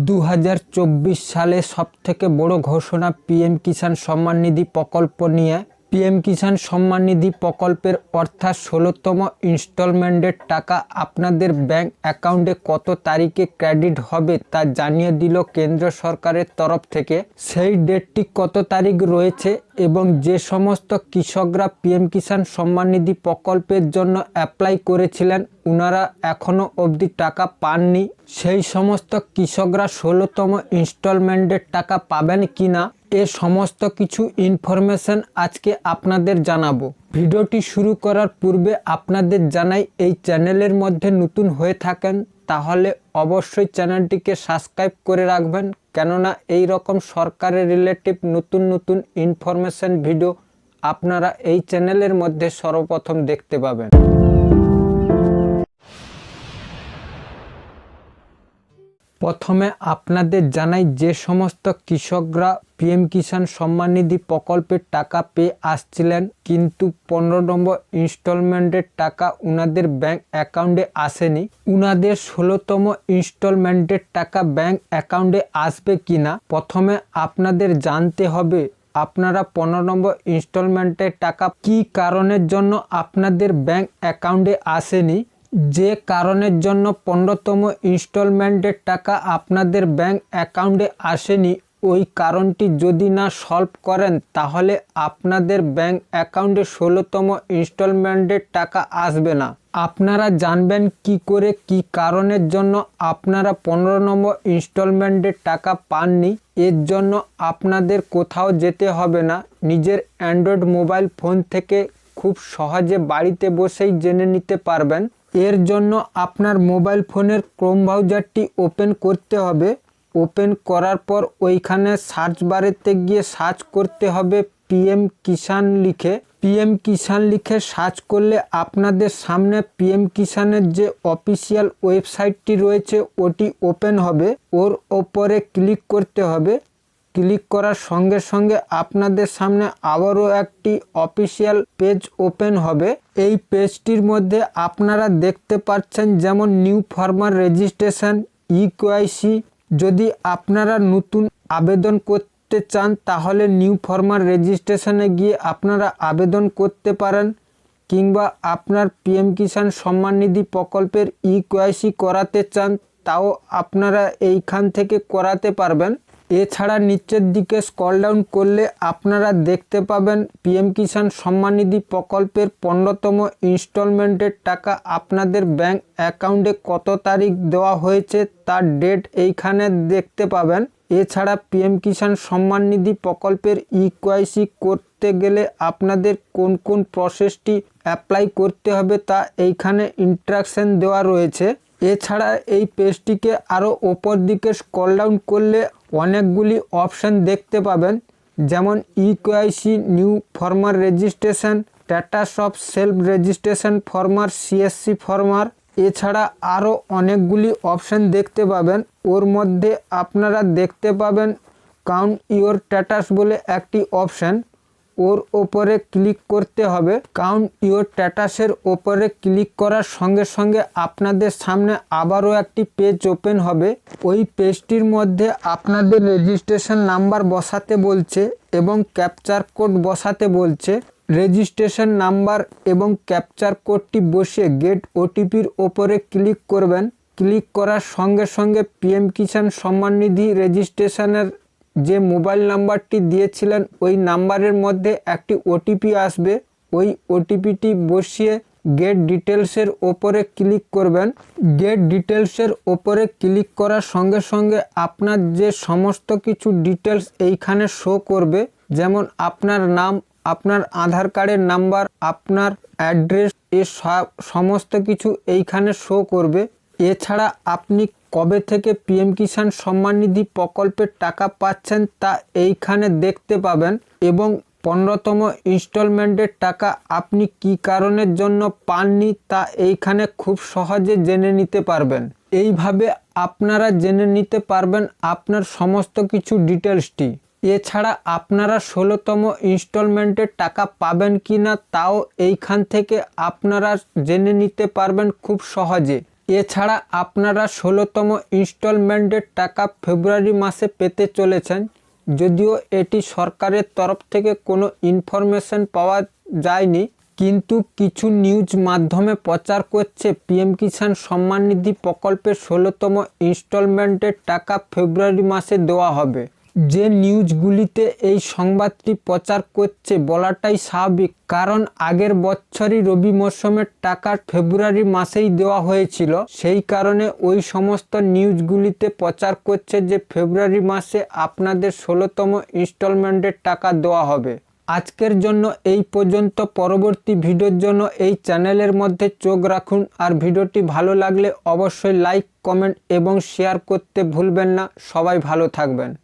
দু হাজার চব্বিশ সালে সবথেকে বড় ঘোষণা পিএম কিষাণ সম্মান নিধি প্রকল্প নিয়ে পিএম কিষাণ সম্মান নিধি প্রকল্পের অর্থাৎ ষোলোতম ইনস্টলমেন্টের টাকা আপনাদের ব্যাংক অ্যাকাউন্টে কত তারিখে ক্রেডিট হবে তা জানিয়ে দিল কেন্দ্র সরকারের তরফ থেকে। সেই ডেটটি কত তারিখ রয়েছে এবং যে সমস্ত কৃষকরা পিএম কিষাণ সম্মান নিধি প্রকল্পের জন্য অ্যাপ্লাই করেছিলেন ওনারা এখনও অবধি টাকা পাননি। সেই সমস্ত কৃষকরা ষোলোতম ইনস্টলমেন্টের টাকা পাবেন কি না এ সমস্ত কিছু ইনফরমেশন আজকে আপনাদের জানাব। ভিডিওটি শুরু করার পূর্বে আপনাদের জানাই, এই চ্যানেলের মধ্যে নতুন হয়ে থাকেন, তাহলে অবশ্যই চ্যানেলটিকে সাবস্ক্রাইব করে রাখবেন। কেননা এই রকম সরকারের রিলেটিভ নতুন নতুন ইনফরমেশন ভিডিও আপনারা এই চ্যানেলের মধ্যে সর্বপ্রথম দেখতে পাবেন। প্রথমে আপনাদের জানাই যে সমস্ত কৃষকরা পিএম কিষাণ সম্মান নিধি প্রকল্পের টাকা পেয়ে আসছিলেন, কিন্তু পনেরো নম্বর ইনস্টলমেন্টের টাকা উনাদের ব্যাংক অ্যাকাউন্টে আসেনি। উনাদের ষোলোতম ইনস্টলমেন্টের টাকা ব্যাংক অ্যাকাউন্টে আসবে কিনা, প্রথমে আপনাদের জানতে হবে। আপনারা পনেরো নম্বর ইনস্টলমেন্টের টাকা কি কারণের জন্য আপনাদের ব্যাংক অ্যাকাউন্টে আসেনি? যে কারণের জন্য পনেরোতম ইনস্টলমেন্টের টাকা আপনাদের ব্যাংক অ্যাকাউন্টে আসেনি, ওই কারণটি যদি না সলভ করেন, তাহলে আপনাদের ব্যাংক অ্যাকাউন্টে ষোলোতম ইনস্টলমেন্টের টাকা আসবে না। আপনারা জানবেন কি করে কি কারণের জন্য আপনারা পনেরো নম্বর ইনস্টলমেন্টের টাকা পাননি। এর জন্য আপনাদের কোথাও যেতে হবে না। নিজের অ্যান্ড্রয়েড মোবাইল ফোন থেকে খুব সহজে বাড়িতে বসেই জেনে নিতে পারবেন। এর জন্য আপনার মোবাইল ফোনের ক্রোম ব্রাউজারটি ওপেন করতে হবে। ওপেন করার পর ওইখানে সার্চ বারেতে গিয়ে সার্চ করতে হবে পিএম কিষাণ লিখে। পিএম কিষাণ লিখে সার্চ করলে আপনাদের সামনে পিএম কিষাণের যে অফিসিয়াল ওয়েবসাইটটি রয়েছে, ওটি ওপেন হবে। ওর ওপরে ক্লিক করতে হবে। ক্লিক করার সঙ্গে সঙ্গে আপনাদের সামনে আবারও একটি অফিসিয়াল পেজ ওপেন হবে। এই পেজটির মধ্যে আপনারা দেখতে পাচ্ছেন যেমন নিউ ফার্মার রেজিস্ট্রেশন ইকেআইসি যদি আপনারা নতুন আবেদন করতে চান, তাহলে নিউ ফার্মার রেজিস্ট্রেশনে গিয়ে আপনারা আবেদন করতে পারেন, কিংবা আপনার পিএম কিষাণ সম্মান নিধি প্রকল্পের ইকেআইসি করাতে চান, তাও আপনারা এইখান থেকে করাতে পারবেন। এছাড়া নিচের দিকে স্কল ডাউন করলে আপনারা দেখতে পাবেন পিএম কিষাণ সম্মান নিধি প্রকল্পের পনেরোতম ইনস্টলমেন্টের টাকা আপনাদের ব্যাংক অ্যাকাউন্টে কত তারিখ দেওয়া হয়েছে তার ডেট এইখানে দেখতে পাবেন। এছাড়া পিএম কিষাণ সম্মান নিধি প্রকল্পের ইকোয়াইসি করতে গেলে আপনাদের কোন কোন প্রসেসটি অ্যাপ্লাই করতে হবে তা এইখানে ইন্ট্রাকশন দেওয়া রয়েছে। এছাড়া এই পেজটিকে আরও ওপর দিকে স্কল ডাউন করলে অনেকগুলি অপশান দেখতে পাবেন, যেমন EKYC new former registration status of self registration former CSC former এছাড়া আরও অনেকগুলি অপশান দেখতে পাবেন। ওর মধ্যে আপনারা দেখতে পাবেন কাউন্ট ইওর স্ট্যাটাস বলে একটি অপশান ওর ওপরে ক্লিক করতে হবে। কাউন্ট ইওর স্ট্যাটাসের ওপরে ক্লিক করার সঙ্গে সঙ্গে আপনাদের সামনে আবারও একটি পেজ ওপেন হবে। ওই পেজটির মধ্যে আপনাদের রেজিস্ট্রেশন নাম্বার বসাতে বলছে এবং ক্যাপচার কোড বসাতে বলছে। রেজিস্ট্রেশন নাম্বার এবং ক্যাপচার কোডটি বসিয়ে গেট ওটিপির ওপরে ক্লিক করবেন। ক্লিক করার সঙ্গে সঙ্গে পিএম কিষাণ সম্মান নিধি রেজিস্ট্রেশনের যে মোবাইল নাম্বারটি দিয়েছিলেন, ওই নাম্বারের মধ্যে একটি ওটিপি আসবে। ওই ওটিপিটি বসিয়ে গেট ডিটেলসের ওপরে ক্লিক করবেন। গেট ডিটেলসের ওপরে ক্লিক করার সঙ্গে সঙ্গে আপনার যে সমস্ত কিছু ডিটেলস এইখানে শো করবে, যেমন আপনার নাম, আপনার আধার কার্ডের নাম্বার, আপনার অ্যাড্রেস এ সমস্ত কিছু এইখানে শো করবে। এছাড়া আপনি কবে থেকে পিএম কিষাণ সম্মান নিধি প্রকল্পের টাকা পাচ্ছেন তা এইখানে দেখতে পাবেন এবং পনেরোতম ইনস্টলমেন্টের টাকা আপনি কি কারণের জন্য পাননি তা এইখানে খুব সহজে জেনে নিতে পারবেন। এইভাবে আপনারা জেনে নিতে পারবেন আপনার সমস্ত কিছু ডিটেলসটি। এছাড়া আপনারা ষোলোতম ইনস্টলমেন্টের টাকা পাবেন কি না তাও এইখান থেকে আপনারা জেনে নিতে পারবেন খুব সহজে। এছাড়া আপনারা ষোলোতম ইনস্টলমেন্টের টাকা ফেব্রুয়ারি মাসে পেতে চলেছেন। যদিও এটি সরকারের তরফ থেকে কোনো ইনফরমেশন পাওয়া যায়নি, কিন্তু কিছু নিউজ মাধ্যমে প্রচার করছে পিএম কিষাণ সম্মান নিধি প্রকল্পের ষোলোতম ইনস্টলমেন্টের টাকা ফেব্রুয়ারি মাসে দেওয়া হবে। যে নিউজগুলিতে এই সংবাদটি প্রচার করছে বলাটাই স্বাভাবিক, কারণ আগের বছরই রবি মরশুমের টাকা ফেব্রুয়ারি মাসেই দেওয়া হয়েছিল। সেই কারণে ওই সমস্ত নিউজগুলিতে প্রচার করছে যে ফেব্রুয়ারি মাসে আপনাদের ষোলোতম ইনস্টলমেন্টের টাকা দেওয়া হবে। আজকের জন্য এই পর্যন্ত। পরবর্তী ভিডিওর জন্য এই চ্যানেলের মধ্যে চোখ রাখুন। আর ভিডিওটি ভালো লাগলে অবশ্যই লাইক, কমেন্ট এবং শেয়ার করতে ভুলবেন না। সবাই ভালো থাকবেন।